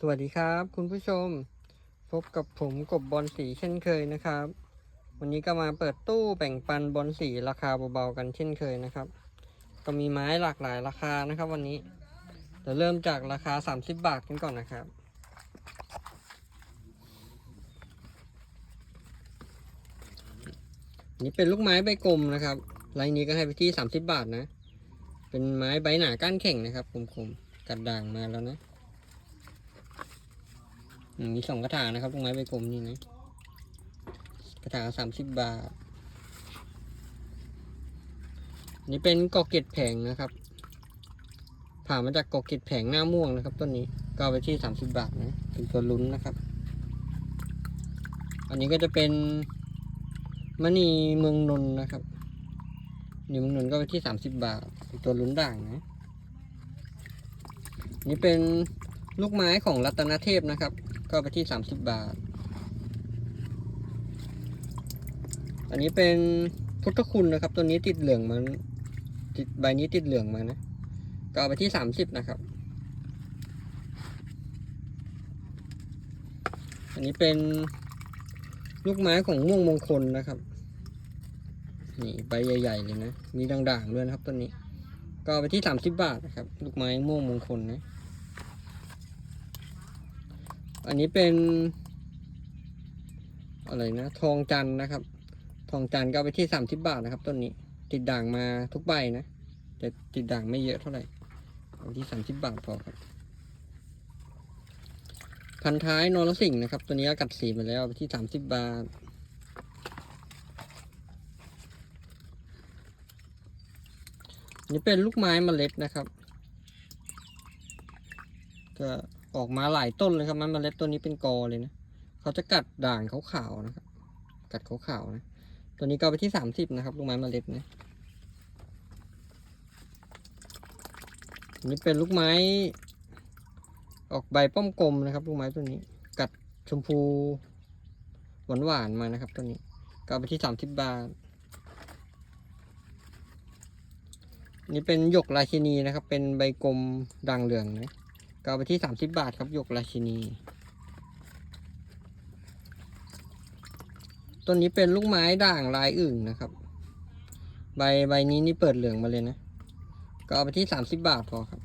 สวัสดีครับ คุณผู้ชม พบกับผมกบบอลสีเช่นเคยนะครับ วันนี้ก็มาเปิดตู้แบ่งปันบอลสีราคาเบาๆกันเช่นเคยนะครับ ก็มีไม้หลากหลายราคานะครับวันนี้เดี๋ยวเริ่มจากราคา 30 บาทกันก่อนนะครับ นี่เป็นลูกไม้ใบกลมนะครับลายนี้ก็ให้ไปที่ 30 บาทนะ เป็นไม้ใบหนาก้านแข็งนะครับคมๆกัดด่างมาแล้วนะ มีสองกระถางนะครับลูกไม้ใบกลมนี่นะ กระถางสามสิบบาท นี่เป็นกอกเกตแผงนะครับ ผ่ามาจากกอกเกตแผงหน้าม่วงนะครับต้นนี้ก็ไปที่สามสิบบาทนะเป็นตัวลุ้นนะครับ อันนี้ก็จะเป็นมณีเมืองนนท์นะครับนี่เมืองนนท์ก็ไปที่สามสิบบาทเป็นตัวลุ้นด่างนะนี่เป็น ลูกไม้ของรัตนเทพนะครับ ก็ไปที่สามสิบบาท อันนี้เป็นพุทธคุณนะครับ ตัวนี้ติดเหลืองมันติดใบนี้ติดเหลืองมานะ ก็ไปที่สามสิบนะครับ อันนี้เป็นลูกไม้ของม่วงมงคลนะครับนี่ใบใหญ่ๆเลยนะ มีด่างๆด้วยนะครับต้นนี้ ก็ไปที่สามสิบบาทนะครับ ลูกไม้ม่วงมงคลนะ อันนี้เป็น อะไรนะ ทองจันนะครับ ทองจันก็ไปที่สามสิบบาทนะครับต้นนี้ ติดด่างมาทุกใบนะ แต่ติดด่างไม่เยอะเท่าไหร่เอาที่สามสิบบาทพอครับ พันท้ายนรสิงห์นะครับ ตัวนี้กัดสีมาแล้วไปที่สามสิบบาทนี่เป็นลูกไม้เมล็ดนะครับ ก็ ออกมาหลายต้นเลยครับไม้เมล็ดต้นนี้เป็นกอเลยนะเขาจะกัดด่างขาวๆนะครับ กัดขาวๆนะตัวนี้ก็เอไปที่สามสิบนะครับลูกไม้เมล็ดนะนนี้เป็นลูกไม้ ออกใบป้อมกลมนะครับ ลูกไม้ตัวนี้ กัดชมพูหวานๆมานะครับตัวนี้ก็เอไปที่สามสิบบาท นี่เป็นหยกราชินีนะครับ เป็นใบกลมด่างเหลืองนะ ก็ไปที่สามสิบบาทครับหยกราชินี ต้นนี้เป็นลูกไม้ด่างลายอื่นนะครับ ใบใบนี้นี่เปิดเหลืองมาเลยนะ ก็เอาไปที่สามสิบบาทพอครับ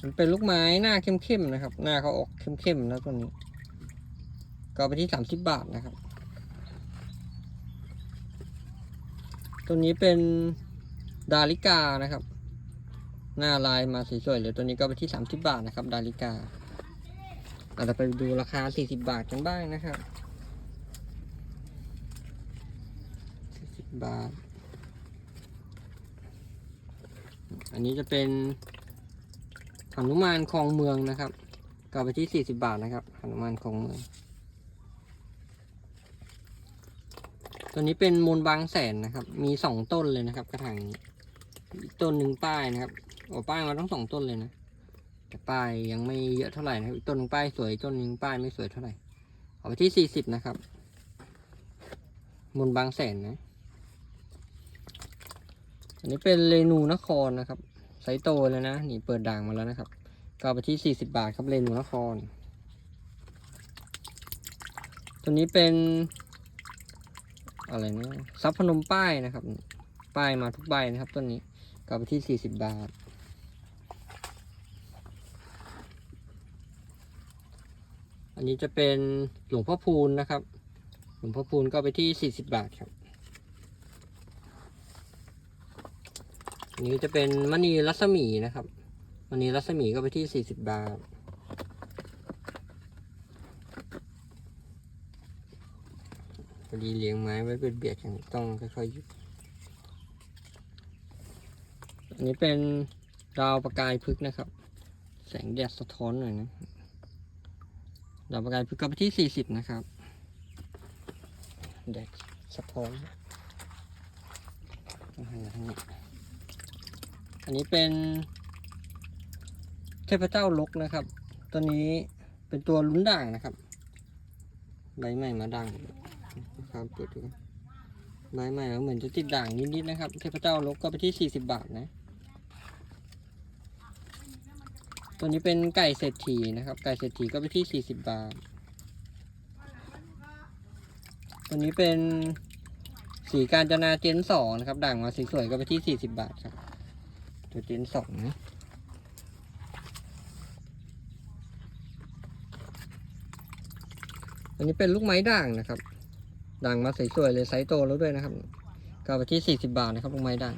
มันเป็นลูกไม้หน้าเข้มๆนะครับ หน้าเขาออกเข้มๆแล้วต้นนี้ ก็ไปที่สามสิบบาทนะครับตัวนี้เป็นดาริกานะครับ หน้าลายมาสวยๆเลยตัวนี้ก็ไปที่สามสิบบาทนะครับ ดาริกาอาจจะไปดูราคาสี่สิบาทกันบ้างนะครับสี่สิบบาท อันนี้จะเป็นหนุมานคลองเมืองนะครับก็ไปที่สี่สิบาทนะครับหนุมานคลองเมือง ตัวนี้เป็นมูลบางแสนนะครับ มีสองต้นเลยนะครับ กระถางนี้ต้นหนึ่งป้ายนะครับ โอ้ป้ายมาต้องสองต้นเลยนะแต่ป้ายยังไม่เยอะเท่าไหร่นะต้นป้ายสวยต้นหนึ่งป้ายไม่สวยเท่าไหร่เอาไปที่สี่สิบนะครับมูลบางแสนนะ อันนี้เป็นเรนูนครนะครับไซส์โตเลยนะนี่เปิดด่างมาแล้วนะครับ ก็ไปที่สี่สิบาทครับเรนูนคร ตัวนี้เป็น อะไรนะซับพนมป้ายนะครับ ป้ายมาทุกใบนะครับต้นนี้ก็ไปที่สี่สิบบาท อันนี้จะเป็นหลวงพ่อพูนนะครับ หลวงพ่อพูนก็ไปที่สี่สิบบาทครับอันนี้จะเป็นมณีรัศมีนะครับมณีรัศมีก็ไปที่สี่สิบบาท พอดีเลี้ยงไม้ไว้เป็นเบียดๆกันต้องค่อยๆหยุดอันนี้เป็นดาวประกายพฤกษ์นะครับ แสงแดดสะท้อนหน่อยนะ ดาวประกายพฤกษ์ก็ไปที่สี่สิบนะครับแดดสะท้อนต้องหันทางนี้อันนี้เป็น เทพเจ้าลกนะครับ ตัวนี้เป็นตัวลุ้นด่างนะครับ ใบใหม่มาด่างครับเปิดดูใบใหม่เหมือนจะติดด่างนิดๆนะครับ เทพเจ้าลกก็ไปที่สี่สิบบาทนะ ตัวนี้เป็นไก่เศรษฐีนะครับ ไก่เศรษฐีก็ไปที่สี่สิบบาท ตัวนี้เป็นสีการจนาเจนสองนะครับ ด่างมาสีสวยก็ไปที่สี่สิบบาทครับ ตัวเจนสองนะอันนี้เป็นลูกไม้ด่างนะครับ ด่างมาสวยๆเลยไซส์โตแล้วด้วยนะครับก็ไปที่สี่สิบาทนะครับลูกไม้ด่าง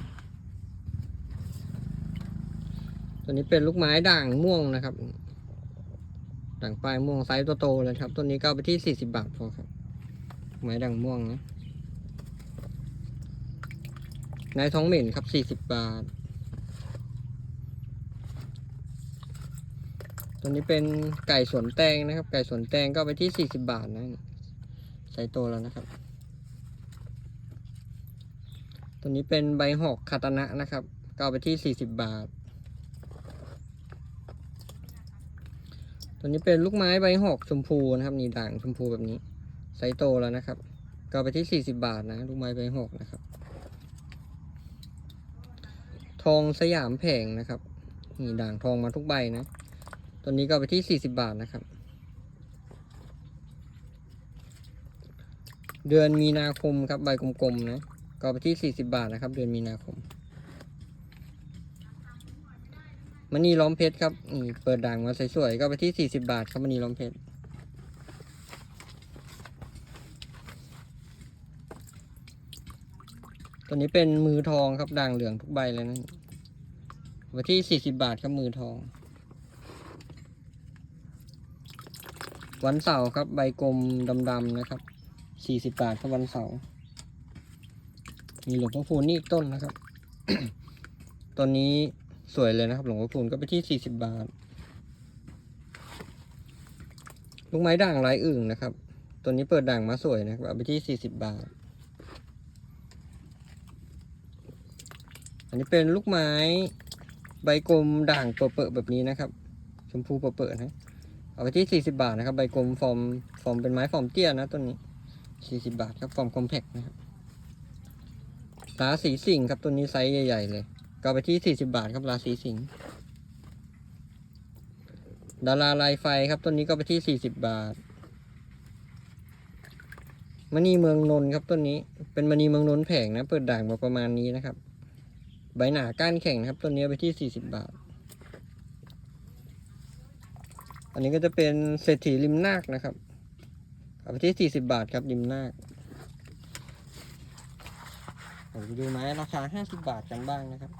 ตัวนี้เป็นลูกไม้ด่างม่วงนะครับด่างปลายม่วงไซส์โตๆเลยครับ ตัวนี้ก็ไปที่สี่สิบบาทพอครับ ไม้ด่างม่วงนะนายท้องเหม็นครับสี่สิบบาท ตัวนี้เป็นไก่สวนแตงนะครับ ไก่สวนแตงก็ไปที่สี่สิบบาทนะไซส์โตแล้วนะครับตัวนี้เป็นใบหอกคาตานะนะครับก็ไปที่สี่สิบบาท ตัวนี้เป็นลูกไม้ใบหอกชมพูนะครับนี่ด่างชมพูแบบนี้ไซส์โตแล้วนะครับ ก็เอไปที่สี่สิบาทนะ ลูกไม้ใบหอกนะครับ ทองสยามแผงนะครับนี่ด่างทองมาทุกใบนะ ตัวนี้ก็เอไปที่สี่สิบาทนะครับ เดือนมีนาคมครับใบกลมๆนะ ก็เอไปที่สี่สิบาทนะครับ เดือนมีนาคม มันนี่ล้อมเพชรครับนี่เปิดด่างมาสวยๆก็ไปที่สี่สิบาทครับมันนี่ล้อมเพชรตัวนี้เป็นมือทองครับด่างเหลืองทุกใบเลยนะไปที่สี่สิบาทครับมือทอง วันเสาร์ครับใบกลมดำๆนะครับสี่สิบาทครับวันเสาร์มีหลวงพ่อพูนนี่อีกต้นนะครับต้นนี้ สวยเลยนะครับ หลวงพ่อพูนก็ไปที่สี่สิบาท ลูกไม้ด่างลายอื่นนะครับ ตัวนี้เปิดด่างมาสวยนะครับเอาไปที่สี่สิบาท อันนี้เป็นลูกไม้ใบกลมด่างเปอะๆแบบนี้นะครับ ชมพูเปอะๆนะเอาไปที่สี่สิบาทนะครับ ใบกลมฟอร์มฟอร์มเป็นไม้ฟอร์มเตี้ยนะต้นนี้สี่สิบาทครับฟอร์มคอมแพคนะครับลาสีสิงห์ครับตัวนี้ไซส์ใหญ่ๆเลย ก็ไปที่ 40 บาทครับลาสีสิงห์ดาราลายไฟครับตัวนี้ก็ไปที่ 40 บาทมณีเมืองนนท์ครับต้นนี้ เป็นมณีเมืองนนท์แผงนะ เปิดด่างมาประมาณนี้นะครับ ใบหนาก้านแข็งนะครับต้นนี้ไปที่ 40 บาท อันนี้ก็จะเป็นเศรษฐีริมนาคนะครับเอาไปที่ 40 บาทครับริมนาค ดูไม้ราคา 50 บาทกันบ้างนะครับ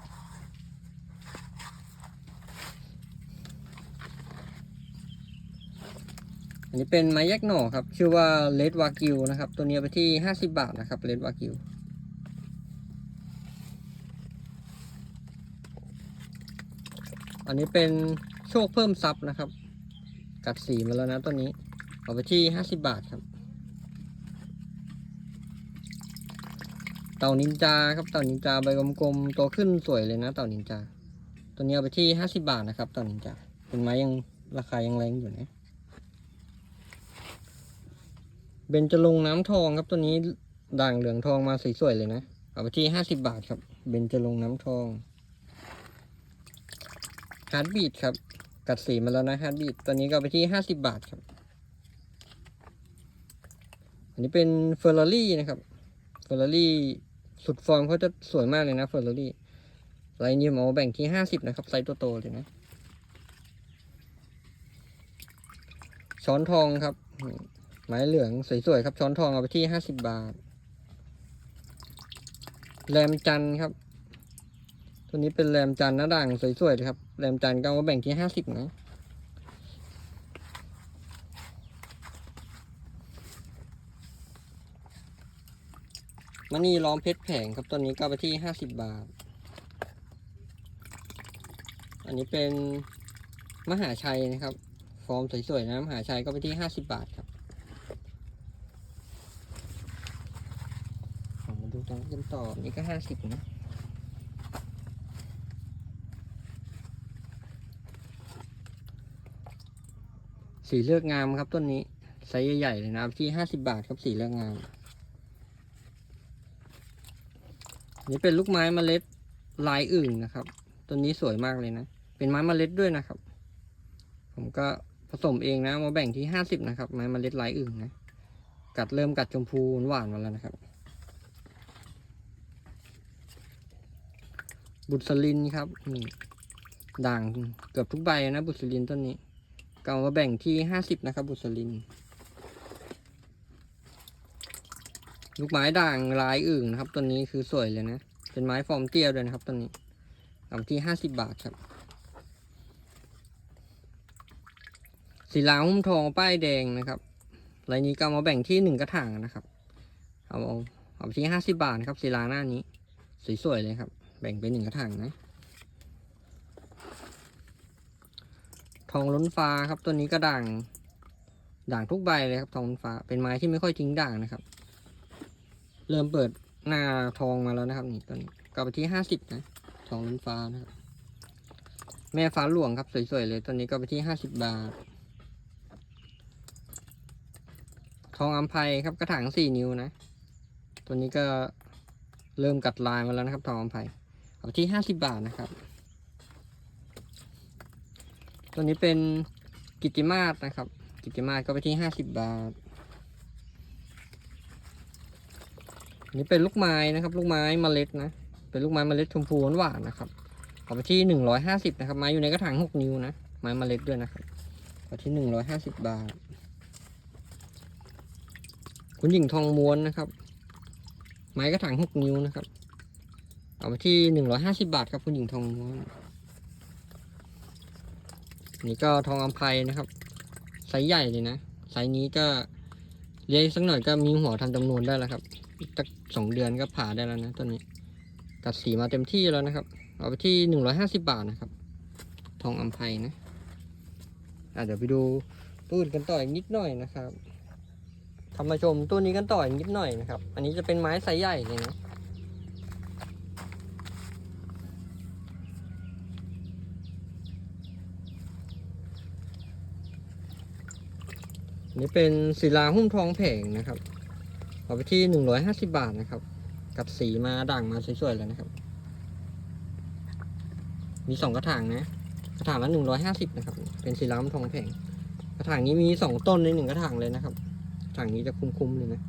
อันนี้เป็นไม้แยกหน่อครับ ชื่อว่าเลดวากิวนะครับ ตัวนี้ไปที่ 50 บาทนะครับเลดวากิวอันนี้เป็นโชคเพิ่มซับนะครับ กัดสีมาแล้วนะตัวนี้ เอาไปที่ 50 บาทครับ เต่านินจาครับเต่านินจาใบกลมๆโตขึ้นสวยเลยนะ เต่านินจา ตัวนี้เอาไปที่ห้าสิบาทนะครับ เต่านินจาเป็นไม้ยังราคายังแรงอยู่นะเบญจรงน้ำทองครับตัวนี้ด่างเหลืองทองมาสวยๆเลยนะเอาไปที่ห้าสิบาทครับ เบญจรงน้ำทองฮาร์ดบีดครับ กัดสีมาแล้วนะฮาร์ดบีดตัวนี้ก็ไปที่ห้าสิบาทครับ อันนี้เป็นเฟอร์รารี่นะครับเฟอร์รารี่ สุดฟอร์มเขาจะสวยมากเลยนะเฟอร์รารี่ไลน์นี้หมอแบ่งที่ห้าสิบนะครับไซส์ตัวโตเลยนะ ช้อนทองครับ ไม้เหลืองสวยๆครับ ช้อนทองเอาไปที่ห้าสิบบาท แรมจันครับ ตัวนี้เป็นแรมจันหน้าด่างสวยๆเลยครับ แรมจันก็เอามาแบ่งที่ห้าสิบนะ มันนี่ล้อมเพชรแผงครับตัวนี้ก็ไปที่ห้าสิบบาท อันนี้เป็นมหาชัยนะครับ ฟอร์มสวยๆนะมหาชัยก็ไปที่ห้าสิบบาทครับมาดูตรงกันต่ออันนี่ก็ห้าสิบนะสีเลือกงามครับต้นนี้ไซส์ใหญ่ๆเลยนะที่ห้าสิบาทครับสีเลือกงาม นี่เป็นลูกไม้เมล็ดลายอื่นนะครับต้นนี้สวยมากเลยนะ เป็นไม้เมล็ดด้วยนะครับ ผมก็ผสมเองนะ มาแบ่งที่ห้าสิบนะครับ ไม้เมล็ดลายอื่นนะ กัดเริ่มกัดชมพูหวานมาแล้วนะครับ บุษลินครับนี่ด่างเกือบทุกใบนะ บุษลินต้นนี้ก็มาแบ่งที่ห้าสิบนะครับ บุษลิน ลูกไม้ด่างลายอื่นนะครับต้นนี้คือสวยเลยนะ เป็นไม้ฟอร์มเตี้ยด้วยนะครับต้นนี้เอาที่ห้าสิบบาทครับสีลาหุ้มทองป้ายแดงนะครับรายนี้ก็มาแบ่งที่หนึ่งกระถางนะครับ เอาเอาเอาที่ห้าสิบาทครับสีลาหน้านี้ สวยๆเลยครับ แบ่งเป็นหนึ่งกระถางนะ ทองล้นฟ้าครับตัวนี้ก็ด่าง ด่างทุกใบเลยครับทองล้นฟ้า เป็นไม้ที่ไม่ค่อยทิ้งด่างนะครับ เริ่มเปิดหน้าทองมาแล้วนะครับนี่ตัวนี้ก็ไปที่ห้าสิบนะทองล้นฟ้านะครับ แม่ฟ้าหลวงครับสวยๆเลยตัวนี้ก็ไปที่ห้าสิบบาท ทองอัมไพครับกระถางสี่นิ้วนะ ตัวนี้ก็เริ่มกัดลายมาแล้วนะครับ ทองอัมไพเอาที่ห้าสิบบาทนะครับ ตัวนี้เป็นกิติมาศนะครับ กิตติมาศก็ไปที่ห้าสิบบาท นี้เป็นลูกไม้นะครับ ลูกไม้เมล็ดนะ เป็นลูกไม้เมล็ดชมพูหวานนะครับเอาไปที่หนึ่งร้อยห้าสิบนะครับ ไม้อยู่ในกระถางหกนิ้วนะ ไม้เมล็ดด้วยนะครับเอาที่หนึ่งร้อยห้าสิบบาท คุณหญิงทองม้วนนะครับ ไม้กระถางหกนิ้วนะครับเอาไปที่หนึ่งร้อยห้าสิบาทครับคุณหญิงทองม้วนนี่ก็ทองอัมไพนะครับไซส์ใหญ่เลยนะไซส์นี้ก็เลี้ยงสักหน่อยก็มีหัวทำจำนวนได้แล้วครับ อีกสักสองเดือนก็ผ่าได้แล้วนะต้นนี้กัดสีมาเต็มที่แล้วนะครับ เอาไปที่หนึ่งร้อยห้าสิบาทนะครับ ทองอัมไพนะอะเดี๋ยวไปดูตู้อื่นกันต่ออีกนิดหน่อยนะครับทำมาชมตัวนี้กันต่ออีกนิดหน่อยนะครับ อันนี้จะเป็นไม้ไซส์ใหญ่เลยนะนนี้เป็นศิลาหุ้มทองแผงนะครับ เอาไปที่หนึ่งร้อยห้าสิบาทนะครับ กับสีมาด่างมาสวยๆเลยนะครับ มีสองกระถางนะกระถางละหนึ่งร้อยห้าสิบนะครับ เป็นศิลาหุ้มทองแผงกระถางนี้มีสองต้นในหนึ่งกระถางเลยนะครับถังนี้จะคุ้มๆเลยนะ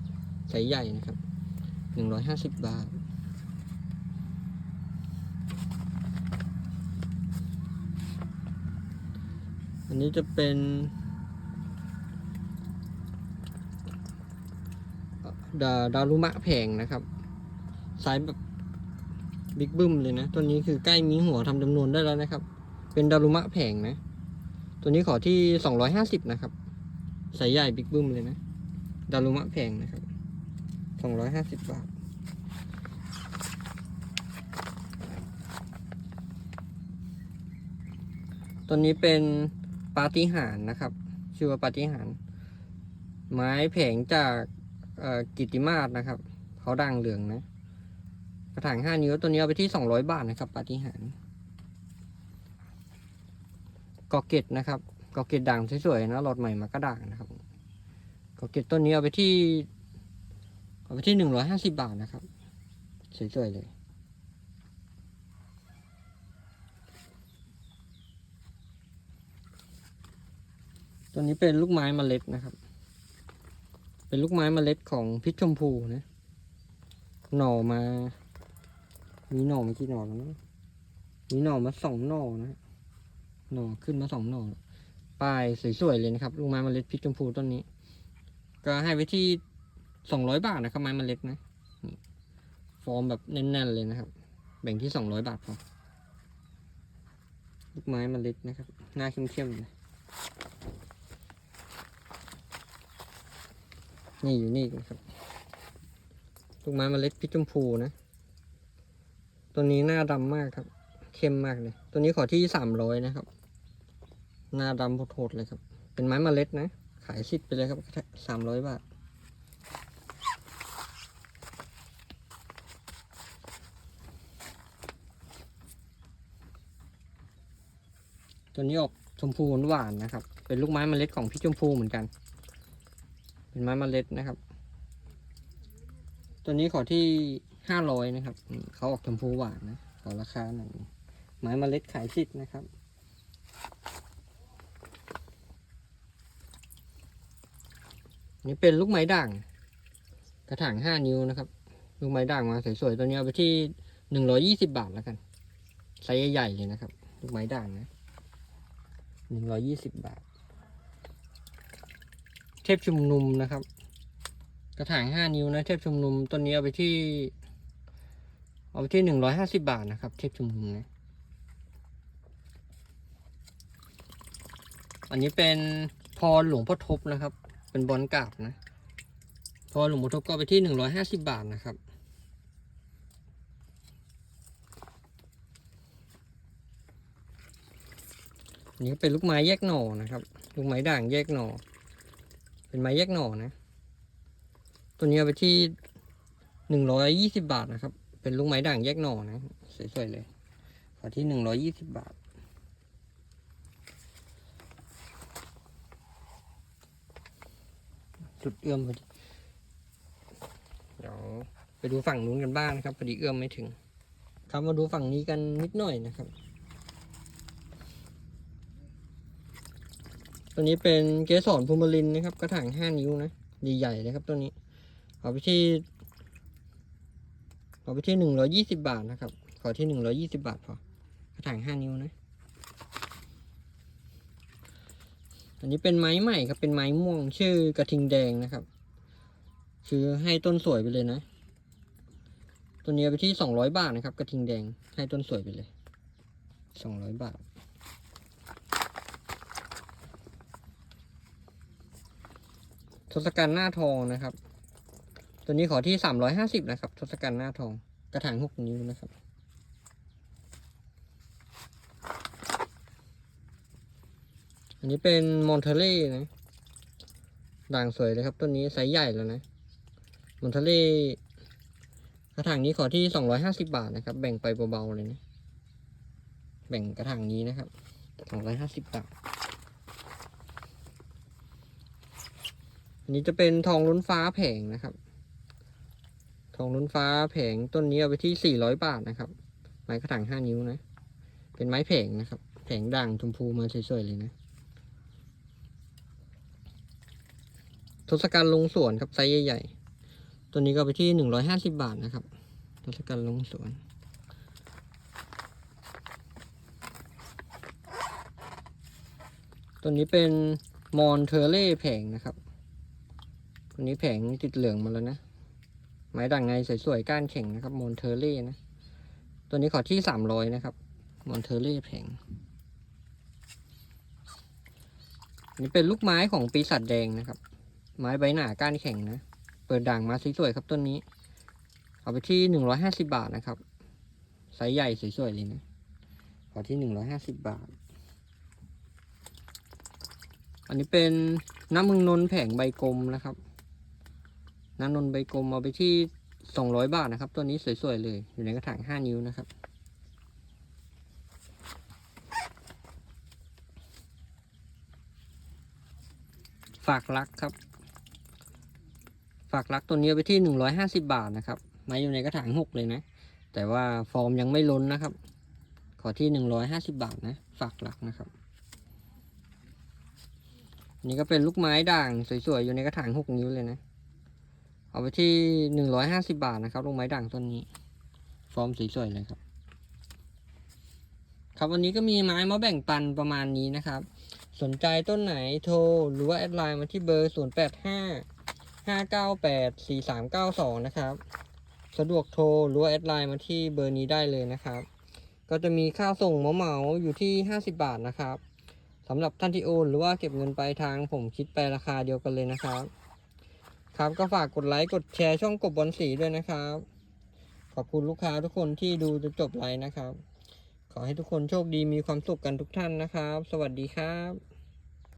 ไซส์ใหญ่นะครับหนึ่งร้อยห้าสิบบาทอันนี้จะเป็น ดาดารุมะแผงนะครับไซส์แบบบิ๊กบึ้มเลยนะ ตัวนี้คือใกล้มีหัวทำจำนวนได้แล้วนะครับ เป็นดารุมะแผงนะ ตัวนี้ขอที่สองร้อยห้าสิบนะครับไซส์ใหญ่บิ๊กบึ้มเลยนะ ดารุมะแพงนะครับสองร้อยห้าสิบบาทตัวนี้เป็นปาฏิหารนะครับ ชื่อว่าปาฏิหาร ไม้แผงจาก กิติมาศนะครับเขาด่างเหลืองนะกระถางห้านิ้วตัวนี้เอาไปที่สองร้อยบาทนะครับปาฏิหาริย์กอเกตนะครับกอเกตด่างสวยๆนะหลอดใหม่มาก็ด่างนะครับก็เก็บต้นนี้เอาไปที่เอาไปที่หนึ่งร้อยห้าสิบาทนะครับสวยๆเลยตัวนี้เป็นลูกไม้เมล็ดนะครับ เป็นลูกไม้เมล็ดของพิษชมพูนะ หน่อมา มีหน่อมากี่หน่อแล้วนะมีหน่อมาสองหน่อนะ หน่อขึ้นมาสองหน่อป้ายสวยๆเลยนะครับ ลูกไม้เมล็ดพิษชมพูต้นนี้ ก็ให้ไว้ที่สองร้อยบาทนะครับไม้เมล็ดนะฟอร์มแบบแน่นๆเลยนะครับ แบ่งที่สองร้อยบาทพอลูกไม้เมล็ดนะครับ หน้าเข้มๆเลย นี่อยู่นี่นะครับลูกไม้เมล็ดพิษชมพูนะ ตัวนี้หน้าดำมากครับ เข้มมากเลย ตัวนี้ขอที่สามร้อยนะครับ หน้าดำโหดเลยครับ เป็นไม้เมล็ดนะ ขายสิบไปเลยครับสามร้อยบาทตัวนี้ออกชมพูหวานนะครับ เป็นลูกไม้เมล็ดของพี่ชมพูเหมือนกัน เป็นไม้มเมล็ดนะครับ ตัวนี้ขอที่ห้าร้อยนะครับ เขาออกชมพูหวานนะขอราคาหน่อยไม้มเมล็ดขายชิดนะครับนี่เป็นลูกไม้ด่าง กระถางห้านิ้วนะครับ ลูกไม้ด่างมาสวยๆตัวนี้เอาไปที่หนึ่งร้อยี่สิบาทแล้วกันไซส์ใหญ่เลยนะครับ ลูกไม้ด่างนะหนึ่งร้อยี่สิบบาท เทพชุมนุมนะครับ กระถางห้านิ้วนะเทพชุมนุมต้นนี้เอาไปที่ เอาไปที่หนึ่งร้อยห้าสิบาทนะครับ เทพชุมนุมนะอันนี้เป็นพรหลวงพ่อทบนะครับ เป็นบอลกาบนะ พอหลวงพ่อทบก็ไปที่หนึ่งร้อยห้าสิบาทนะครับอันนี้เป็นลูกไม้แยกหน่อนะครับ ลูกไม้ด่างแยกหน่อ เป็นไม้แยกหน่อนะ ตัวนี้เอาไปที่หนึ่งร้อยยี่สิบาทนะครับ เป็นลูกไม้ด่างแยกหน่อนะสวยๆเลยขอที่หนึ่งร้อยยี่สิบบาท จุดเอื้อมพอดีเดี๋ยวไปดูฝั่งนู้นกันบ้างนะครับพอดีเอื้อมไม่ถึงครับมาดูฝั่งนี้กันนิดหน่อยนะครับ ตัวนี้เป็นเกสรพูมารินนะครับ กระถางห้านิ้วนะใหญ่ๆเลยครับตัวนี้ เอาไปที่ เอาไปที่หนึ่งร้อยี่สิบาทนะครับ ขอที่หนึ่งร้อยี่สิบาทพอกระถางห้านิ้วนะ อันนี้เป็นไม้ใหม่ครับ เป็นไม้ม่วง ชื่อกระทิงแดงนะครับ คือให้ต้นสวยไปเลยนะ ตัวนี้ไปที่สองร้อยบาทนะครับ กระทิงแดง ให้ต้นสวยไปเลยสองร้อยบาท ศกัณฐ์หน้าทองนะครับ ตัวนี้ขอที่สามร้อยห้าสิบนะครับ ทศกัณฐ์หน้าทอง กระถางหกนิ้วนะครับ อันนี้เป็นมอนเทเล่นะ ด่างสวยเลยครับ ต้นนี้ไซส์ใหญ่แล้วนะ มอนเทเล่ กระถางนี้ขอที่สองร้อยห้าสิบาทนะครับ แบ่งไปเบาๆเลยนะ แบ่งกระถางนี้นะครับสองร้อยห้าสิบบาท อันนี้จะเป็นทองล้นฟ้าแผงนะครับ ทองล้นฟ้าแผงต้นนี้เอาไปที่สี่ร้อยบาทนะครับ ไม้กระถางห้านิ้วนะ เป็นไม้แผงนะครับ แผงด่างชมพูมาสวยๆเลยนะ ทศกัณฐ์ลงสวนครับไซส์ใหญ่ๆ ตัวนี้ก็ไปที่หนึ่งร้อยห้าสิบาทนะครับ ทศกัณฐ์ลงสวนตัวนี้เป็นมอนเทอร์เล่แผงนะครับ วนี้แผงติดเหลืองมาแล้วนะ ไม้ด่างไงสวยๆ ก้านแข็งนะครับ มอนเทอเล่นะ ตัวนี้ขอที่สามร้อยนะครับ มอนเทอเล่แผงอันนี้เป็นลูกไม้ของปีศาจแดงนะครับ ไม้ใบหนาก้านแข็งนะ เปิดด่างมาสวยๆครับต้นนี้ เอาไปที่หนึ่งร้อยห้าสิบาทนะครับไซส์ใหญ่สวยๆเลยนะ ขอที่หนึ่งร้อยห้าสิบบาท อันนี้เป็นน้ำมึงนน์แผงใบกลมนะครับ น้ำนนใบกลมเอาไปที่สองร้อยบาทนะครับ ตัวนี้สวยๆเลย อยู่ในกระถางห้านิ้วนะครับ ฝากรักครับ ฝากรักตัวนี้เอาไปที่หนึ่งร้อยห้าสิบาทนะครับม้อยู่ในกระถางหกเลยนะ แต่ว่าฟอร์มยังไม่ล้นนะครับ ขอที่หนึ่งร้อยห้าสิบาทนะ ฝากรักนะครับนนี่ก็เป็นลูกไม้ด่างสวยๆอยู่ในกระถางหกนิ้วเลยนะ เอาไปที่หนึ่งร้อยห้าสิบาทนะครับลูกไม้ด่างต้นนี้ ฟอร์มสวยๆเลยครับ ครับวันนี้ก็มีไม้มาแบ่งปันประมาณนี้นะครับ สนใจต้นไหนโทรหรือว่าแอดไลน์มาที่เบอร์0 8 5 5 9 8 4 3 9 2นะครับ สะดวกโทรหรือว่าแอดไลน์มาที่เบอร์นี้ได้เลยนะครับ ก็จะมีค่าส่งเหมาๆอยู่ที่50บาทนะครับสำหรับท่านที่โอนหรือว่าเก็บเงินปลายทางผมคิดไปราคาเดียวกันเลยนะครับ ครับก็ฝากกดไลค์กดแชร์ช่องกบบอลสีด้วยนะครับ ขอบคุณลูกค้าทุกคนที่ดูจนจบไลค์นะครับ ขอให้ทุกคนโชคดีมีความสุขกันทุกท่านนะครับ สวัสดีครับ